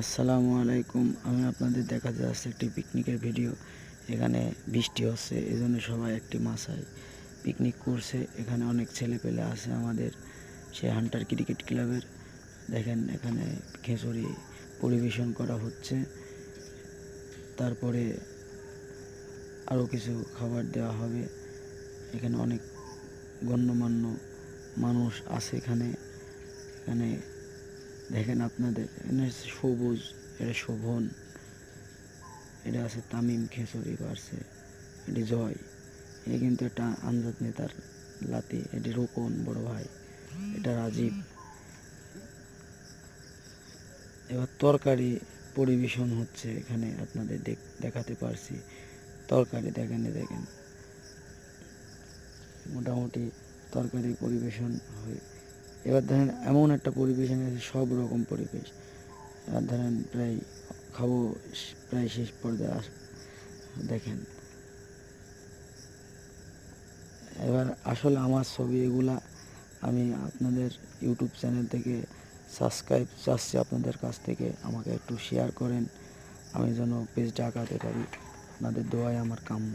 আসসালামু আলাইকুম। আমি আপনাদের দেখা যাচ্ছে একটি পিকনিকের ভিডিও এখানে বৃষ্টি হচ্ছে এই জন্য সবাই একটি মাসায় পিকনিক করছে। এখানে অনেক ছেলে পেলে আছে আমাদের সে হান্টার ক্রিকেট ক্লাবের। দেখেন এখানে খিচুড়ি পরিবেশন করা হচ্ছে। তারপরে আরও কিছু খাবার দেওয়া হবে। এখানে অনেক গণ্যমান্য মানুষ আছে এখানে। এখানে দেখেন আপনাদের, এখানে সবুজ, এটা শোভন, এটা আছে তামিম খেসরি পারছে এটি জয়। এ কিন্তু একটা আমজাদ নেতার লাতি, এটি রোকন বড় ভাই, এটা রাজীব। এবার তরকারি পরিবেশন হচ্ছে এখানে আপনাদের দেখাতে পারছি। তরকারি দেখেন দেখেন। মোটামুটি তরকারি পরিবেশন হয়। এবার ধরেন এমন একটা পরিবেশ আছে, সব রকম পরিবেশ। এবার ধরেন প্রায় খাব প্রায় শেষ পর্যায়ে আস, দেখেন। এবার আসলে আমার ছবি এগুলা আমি আপনাদের ইউটিউব চ্যানেল থেকে সাবস্ক্রাইব চাচ্ছি আপনাদের কাছ থেকে, আমাকে একটু শেয়ার করেন। আমি যেন পেজটা আঁকাতে পারি। আপনাদের দোয়াই আমার কাম্য।